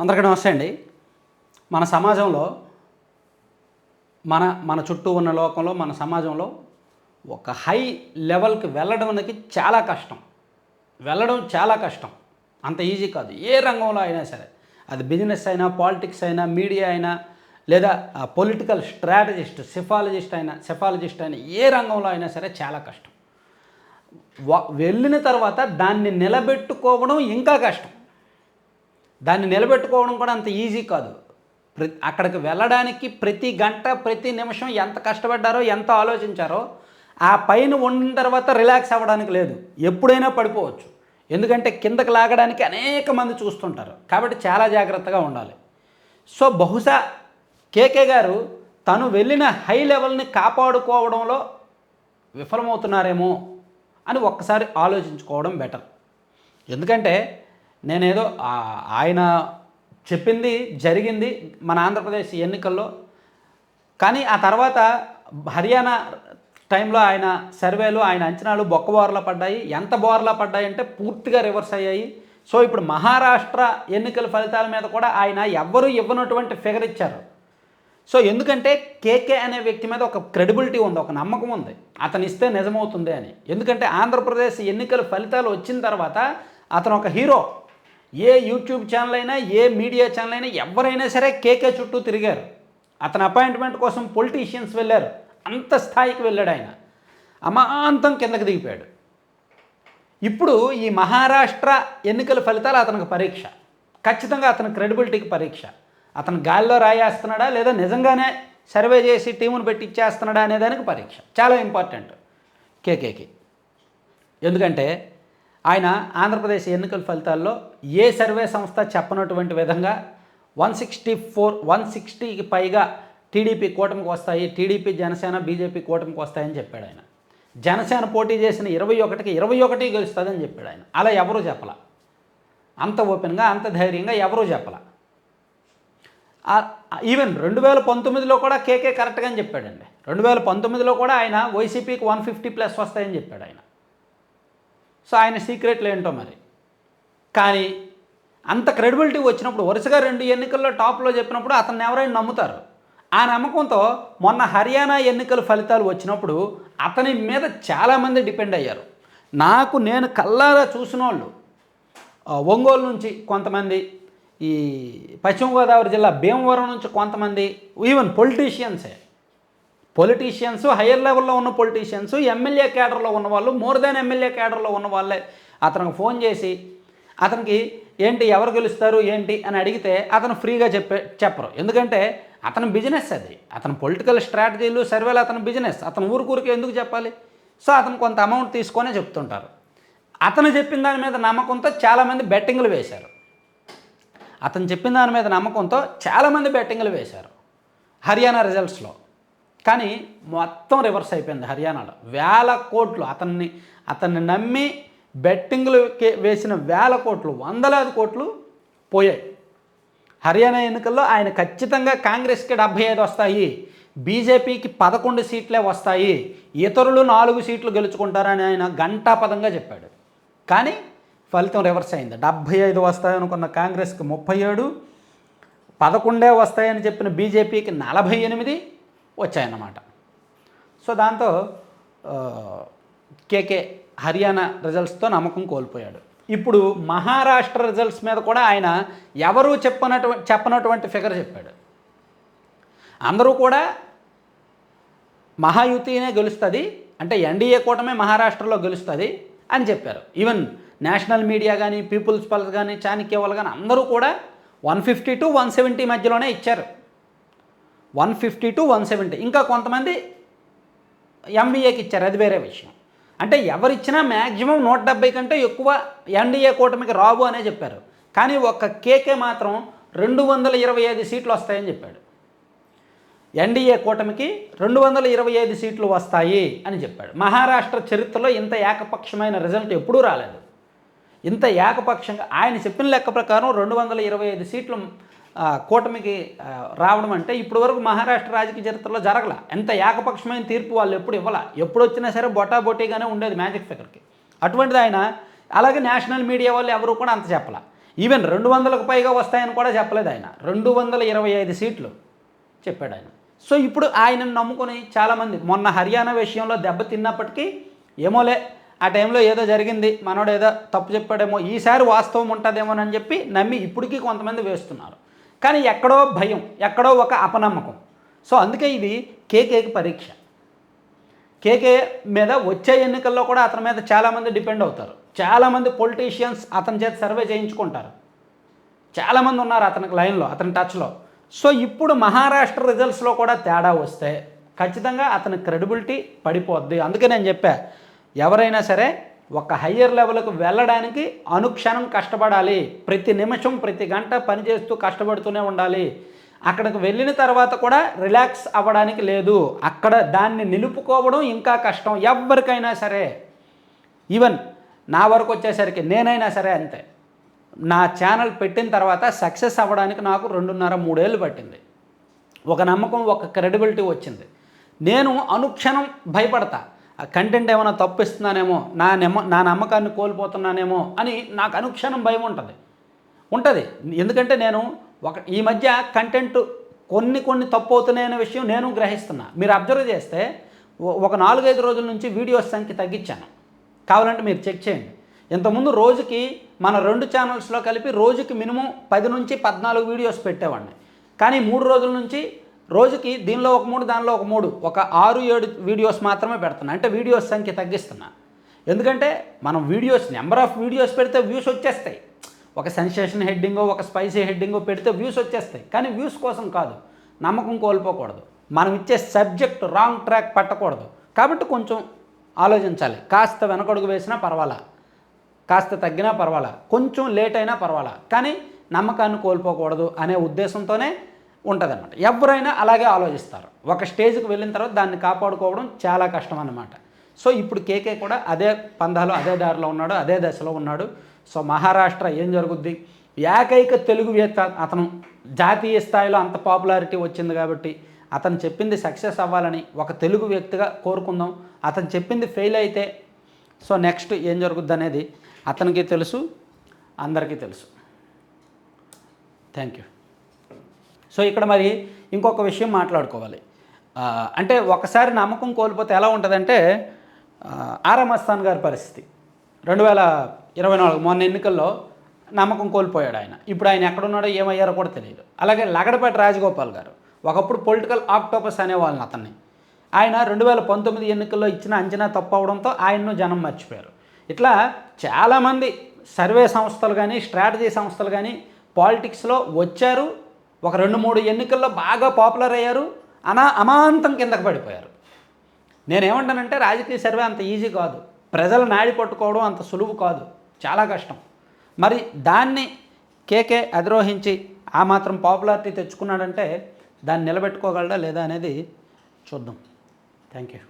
అందరికీ నమస్తే అండి. మన సమాజంలో మన మన చుట్టూ ఉన్న లోకంలో మన సమాజంలో ఒక హై లెవెల్కి వెళ్ళడం అనేది చాలా కష్టం. వెళ్ళడం చాలా కష్టం. అంత ఈజీ కాదు. ఏ రంగంలో అయినా సరే అది బిజినెస్ అయినా పాలిటిక్స్ అయినా మీడియా అయినా లేదా పొలిటికల్ స్ట్రాటజిస్ట్ సిఫాలజిస్ట్ అయినా సెఫాలజిస్ట్ అయినా ఏ రంగంలో అయినా సరే చాలా కష్టం. వ- వెళ్ళిన తర్వాత దాన్ని నిలబెట్టుకోవడం ఇంకా కష్టం. దాన్ని నిలబెట్టుకోవడం కూడా అంత ఈజీ కాదు. ప్రతి అక్కడికి వెళ్ళడానికి ప్రతి గంట ప్రతి నిమిషం ఎంత కష్టపడ్డారో ఎంత ఆలోచించారో ఆ పైన ఉండిన తర్వాత రిలాక్స్ అవ్వడానికి లేదు. ఎప్పుడైనా పడిపోవచ్చు. ఎందుకంటే కిందకి లాగడానికి అనేక మంది చూస్తుంటారు. కాబట్టి చాలా జాగ్రత్తగా ఉండాలి. సో బహుశా కేకే గారు తను వెళ్ళిన హై లెవెల్ని కాపాడుకోవడంలో విఫలమవుతున్నారేమో అని ఒక్కసారి ఆలోచించుకోవడం బెటర్. ఎందుకంటే నేనేదో ఆయన చెప్పింది జరిగింది మన ఆంధ్రప్రదేశ్ ఎన్నికల్లో. కానీ ఆ తర్వాత హర్యానా టైంలో ఆయన సర్వేలు ఆయన అంచనాలు బొక్క బోర్లా పడ్డాయి. ఎంత బోర్లా పడ్డాయి అంటే పూర్తిగా రివర్స్ అయ్యాయి. సో ఇప్పుడు మహారాష్ట్ర ఎన్నికల ఫలితాల మీద కూడా ఆయన ఎవ్వరూ ఇవ్వనటువంటి ఫిగర్ ఇచ్చారు. సో ఎందుకంటే కేకే అనే వ్యక్తి మీద ఒక క్రెడిబిలిటీ ఉంది ఒక నమ్మకం ఉంది. అతను ఇస్తే నిజమవుతుంది అని. ఎందుకంటే ఆంధ్రప్రదేశ్ ఎన్నికల ఫలితాలు వచ్చిన తర్వాత అతను ఒక హీరో. ఏ యూట్యూబ్ ఛానల్ అయినా ఏ మీడియా ఛానల్ అయినా ఎవరైనా సరే కేకే చుట్టూ తిరిగారు. అతని అపాయింట్మెంట్ కోసం పొలిటీషియన్స్ వెళ్ళారు. అంత స్థాయికి వెళ్ళాడు ఆయన. అమాంతం కిందకి దిగిపోయాడు. ఇప్పుడు ఈ మహారాష్ట్ర ఎన్నికల ఫలితాలు అతనికి పరీక్ష. ఖచ్చితంగా అతని క్రెడిబిలిటీకి పరీక్ష. అతను గాల్లో రాయేస్తున్నాడా లేదా నిజంగానే సర్వే చేసి టీమును పెట్టి ఇచ్చేస్తున్నాడా అనే దానికి పరీక్ష. చాలా ఇంపార్టెంట్ కేకేకి. ఎందుకంటే ఆయన ఆంధ్రప్రదేశ్ ఎన్నికల ఫలితాల్లో ఏ సర్వే సంస్థ చెప్పనటువంటి విధంగా వన్ సిక్స్టీ ఫోర్ వన్ సిక్స్టీకి పైగా టీడీపీ కూటమికి వస్తాయి టీడీపీ జనసేన బీజేపీ కూటమికి వస్తాయని చెప్పాడు ఆయన. జనసేన పోటీ చేసిన ఇరవై ఒకటికి ఇరవై ఒకటి గెలుస్తుందని చెప్పాడు ఆయన. అలా ఎవరూ చెప్పలా. అంత ఓపెన్గా అంత ధైర్యంగా ఎవరూ చెప్పలా. ఈవెన్ రెండు వేల పంతొమ్మిదిలో కూడా కేకే కరెక్ట్గా అని చెప్పాడండి. రెండు వేల పంతొమ్మిదిలో కూడా ఆయన వైసీపీకి వన్ ఫిఫ్టీ ప్లస్ వస్తాయని చెప్పాడు ఆయన. సో ఆయన సీక్రెట్లు ఏంటో మరి? కానీ అంత క్రెడిబిలిటీ వచ్చినప్పుడు వరుసగా రెండు ఎన్నికల్లో టాప్లో చెప్పినప్పుడు అతన్ని ఎవరైనా నమ్ముతారు? ఆ నమ్మకంతో మొన్న హర్యానా ఎన్నికల ఫలితాలు వచ్చినప్పుడు అతని మీద చాలామంది డిపెండ్ అయ్యారు. నాకు నేను కల్లారా చూసిన వాళ్ళు ఒంగోలు నుంచి కొంతమంది ఈ పశ్చిమ గోదావరి జిల్లా భీమవరం నుంచి కొంతమంది ఈవెన్ పొలిటీషియన్సే. పొలిటీషియన్స్ హయ్యర్ లెవెల్లో ఉన్న పొలిటీషియన్స్ ఎమ్మెల్యే క్యాడర్లో ఉన్నవాళ్ళు మోర్ దాన్ ఎమ్మెల్యే క్యాడర్లో ఉన్న వాళ్ళే. అతనికి ఫోన్ చేసి అతనికి ఏంటి ఎవరు గెలుస్తారు ఏంటి అని అడిగితే అతను ఫ్రీగా చెప్పే చెప్పరు. ఎందుకంటే అతని బిజినెస్ అది. అతని పొలిటికల్ స్ట్రాటజీలు సర్వేలు అతని బిజినెస్ అతను ఊరికూరికి ఎందుకు చెప్పాలి? సో అతను కొంత అమౌంట్ తీసుకొనే చెప్తుంటారు. అతను చెప్పిన దాని మీద నమ్మకంతో చాలామంది బెట్టింగ్లు వేశారు. అతను చెప్పిన దాని మీద నమ్మకంతో చాలామంది బెట్టింగ్లు వేశారు. హర్యానా రిజల్ట్స్లో కానీ మొత్తం రివర్స్ అయిపోయింది హర్యానాలో. వేల కోట్లు అతన్ని అతన్ని నమ్మి బెట్టింగ్లు కే- వేసిన వేల కోట్లు వందలాది కోట్లు పోయాయి. హర్యానా ఎన్నికల్లో ఆయన ఖచ్చితంగా కాంగ్రెస్కి డెబ్భై ఐదు వస్తాయి బీజేపీకి పదకొండు సీట్లే వస్తాయి ఇతరులు నాలుగు సీట్లు గెలుచుకుంటారని ఆయన ఘంటాపదంగా చెప్పాడు. కానీ ఫలితం రివర్స్ అయింది. డెబ్భై ఐదు వస్తాయనుకున్న కాంగ్రెస్కి ముప్పై ఏడు పదకొండే వస్తాయని చెప్పిన బీజేపీకి నలభై ఎనిమిది వచ్చాయన్నమాట. సో దాంతో కేకే హర్యానా రిజల్ట్స్తో నమ్మకం కోల్పోయాడు. ఇప్పుడు మహారాష్ట్ర రిజల్ట్స్ మీద కూడా ఆయన ఎవరు చెప్పనటువంటి చెప్పనటువంటి ఫిగర్ చెప్పాడు. అందరూ కూడా మహాయుతినే గెలుస్తుంది అంటే ఎన్డీఏ కూటమే మహారాష్ట్రలో గెలుస్తుంది అని చెప్పారు. ఈవెన్ నేషనల్ మీడియా కానీ పీపుల్స్ పల్స్ కానీ చాణక్యవాళ్ళు కానీ అందరూ కూడా one fifty to one seventy మధ్యలోనే ఇచ్చారు. One fifty to one seventy. ఇంకా కొంతమంది ఎంబీఏకి ఇచ్చారు అది వేరే విషయం. అంటే ఎవరిచ్చినా మ్యాక్సిమం నూట డెబ్బై కంటే ఎక్కువ ఎన్డీఏ కూటమికి రావు అనే చెప్పారు. కానీ ఒక్క కేకే మాత్రం రెండు వందల ఇరవై ఐదు సీట్లు వస్తాయని చెప్పాడు. ఎన్డీఏ కూటమికి రెండు వందల ఇరవై ఐదు సీట్లు వస్తాయి అని చెప్పాడు. మహారాష్ట్ర చరిత్రలో ఇంత ఏకపక్షమైన రిజల్ట్ ఎప్పుడూ రాలేదు. ఇంత ఏకపక్షంగా ఆయన చెప్పిన లెక్క ప్రకారం రెండు వందల ఇరవై ఐదు సీట్లు కూటమికి రావడం అంటే ఇప్పటి వరకు మహారాష్ట్ర రాజకీయ చరిత్రలో జరగల. ఎంత ఏకపక్షమైన తీర్పు వాళ్ళు ఎప్పుడు ఇవ్వాల. ఎప్పుడు వచ్చినా సరే బొటాబొటీగానే ఉండేది మ్యాజిక్ ఫిగర్కి. అటువంటిది ఆయన అలాగే నేషనల్ మీడియా వాళ్ళు ఎవరు కూడా అంత చెప్పాల. ఈవెన్ రెండు వందలకు పైగా వస్తాయని కూడా చెప్పలేదు ఆయన. రెండు వందల ఇరవై ఐదు సీట్లు చెప్పాడు ఆయన. సో ఇప్పుడు ఆయనను నమ్ముకొని చాలామంది మొన్న హర్యానా విషయంలో దెబ్బతిన్నప్పటికీ ఏమోలే ఆ టైంలో ఏదో జరిగింది మనోడు ఏదో తప్పు చెప్పాడేమో ఈసారి వాస్తవం ఉంటుందేమోనని చెప్పి నమ్మి ఇప్పటికీ కొంతమంది వేస్తున్నారు. కానీ ఎక్కడో భయం ఎక్కడో ఒక అపనమ్మకం. సో అందుకే ఇది కేకేకి పరీక్ష. కేకే మీద వచ్చే ఎన్నికల్లో కూడా అతని మీద చాలామంది డిపెండ్ అవుతారు. చాలామంది పొలిటీషియన్స్ అతని చేత సర్వే చేయించుకుంటారు. చాలామంది ఉన్నారు అతనికి లైన్లో అతని టచ్లో. సో ఇప్పుడు మహారాష్ట్ర రిజల్ట్స్లో కూడా తేడా వస్తే ఖచ్చితంగా అతని క్రెడిబిలిటీ పడిపోద్ది. అందుకే నేను చెప్పా ఎవరైనా సరే ఒక హయ్యర్ లెవెల్కి వెళ్ళడానికి అనుక్షణం కష్టపడాలి. ప్రతి నిమిషం ప్రతి గంట పనిచేస్తూ కష్టపడుతూనే ఉండాలి. అక్కడికి వెళ్ళిన తర్వాత కూడా రిలాక్స్ అవ్వడానికి లేదు. అక్కడ దాన్ని నిలుపుకోవడం ఇంకా కష్టం. ఎవరికైనా సరే. ఈవెన్ నా వరకు వచ్చేసరికి నేనైనా సరే అంతే. నా ఛానల్ పెట్టిన తర్వాత సక్సెస్ అవ్వడానికి నాకు రెండున్నర మూడేళ్ళు పట్టింది. ఒక నమ్మకం ఒక క్రెడిబిలిటీ వచ్చింది. నేను అనుక్షణం భయపడతా. కంటెంట్ ఏమైనా తప్పిస్తున్నానేమో నా నెమ్మ నా నమ్మకాన్ని కోల్పోతున్నానేమో అని నాకు అనుక్షణం భయం ఉంటుంది. ఉంటుంది. ఎందుకంటే నేను ఒక ఈ మధ్య కంటెంట్ కొన్ని కొన్ని తప్పు అవుతున్నాయనే విషయం నేను గ్రహిస్తున్నా. మీరు అబ్జర్వ్ చేస్తే ఒక నాలుగైదు రోజుల నుంచి వీడియోస్ సంఖ్య తగ్గించాను. కావాలంటే మీరు చెక్ చేయండి. ఇంతకుముందు రోజుకి మన రెండు ఛానల్స్లో కలిపి రోజుకి మినిమం పది నుంచి పద్నాలుగు వీడియోస్ పెట్టేవాడిని. కానీ మూడు రోజుల నుంచి రోజుకి దీనిలో ఒక మూడు దానిలో ఒక మూడు ఒక ఆరు ఏడు వీడియోస్ మాత్రమే పెడుతున్నా. అంటే వీడియోస్ సంఖ్య తగ్గిస్తున్నా. ఎందుకంటే మనం వీడియోస్ నెంబర్ ఆఫ్ వీడియోస్ పెడితే వ్యూస్ వచ్చేస్తాయి. ఒక సెన్సేషన్ హెడ్డింగో ఒక స్పైసీ హెడ్డింగో పెడితే వ్యూస్ వచ్చేస్తాయి. కానీ వ్యూస్ కోసం కాదు నమ్మకం కోల్పోకూడదు. మనం ఇచ్చే సబ్జెక్ట్ రాంగ్ ట్రాక్ పట్టకూడదు. కాబట్టి కొంచెం ఆలోచించాలి. కాస్త వెనకడుగు వేసినా పర్వాలా? కాస్త తగ్గినా పర్వాలా? కొంచెం లేట్ అయినా పర్వాలా? కానీ నమ్మకాన్ని కోల్పోకూడదు అనే ఉద్దేశంతోనే ఉంటుందన్నమాట. ఎవరైనా అలాగే ఆలోచిస్తారు. ఒక స్టేజ్కి వెళ్ళిన తర్వాత దాన్ని కాపాడుకోవడం చాలా కష్టం అన్నమాట సో ఇప్పుడు కేకే కూడా అదే పందాలో అదే దారిలో ఉన్నాడు అదే దశలో ఉన్నాడు. సో మహారాష్ట్ర ఏం జరుగుద్ది? ఏకైక తెలుగువేత్త అతను జాతీయ స్థాయిలో అంత పాపులారిటీ వచ్చింది కాబట్టి అతను చెప్పింది సక్సెస్ అవ్వాలని ఒక తెలుగు వ్యక్తిగా కోరుకుందాం. అతను చెప్పింది ఫెయిల్ అయితే సో నెక్స్ట్ ఏం జరుగుద్ది అనేది అతనికి తెలుసు అందరికీ తెలుసు. థ్యాంక్ యూ సో ఇక్కడ మరి ఇంకొక విషయం మాట్లాడుకోవాలి. అంటే ఒకసారి నమ్మకం కోల్పోతే ఎలా ఉంటుందంటే ఆ, అస్థాన్ గారి పరిస్థితి. రెండు వేల ఇరవై నాలుగు మొన్న ఎన్నికల్లో నమ్మకం కోల్పోయాడు ఆయన. ఇప్పుడు ఆయన ఎక్కడున్నాడో ఏమయ్యారో కూడా తెలియదు. అలాగే లగడపేట రాజగోపాల్ గారు ఒకప్పుడు పొలిటికల్ ఆక్టోపస్ అనేవాళ్ళని అతన్ని. ఆయన రెండు వేల పంతొమ్మిది ఎన్నికల్లో ఇచ్చిన అంచనా తప్పు అవడంతో ఆయన్ను జనం మర్చిపోయారు. ఇట్లా చాలామంది సర్వే సంస్థలు కానీ స్ట్రాటజీ సంస్థలు కానీ పాలిటిక్స్లో వచ్చారు ఒక రెండు మూడు ఎన్నికల్లో బాగా పాపులర్ అయ్యారు. అనా అమాంతం కిందకు పడిపోయారు. నేనేమంటానంటే రాజకీయ సర్వే అంత ఈజీ కాదు. ప్రజల నాడి పట్టుకోవడం అంత సులువు కాదు. చాలా కష్టం. మరి దాన్ని కేకే అధిరోహించి ఆ మాత్రం పాపులారిటీ తెచ్చుకున్నాడంటే దాన్ని నిలబెట్టుకోగలడా లేదా అనేది చూద్దాం. Thank you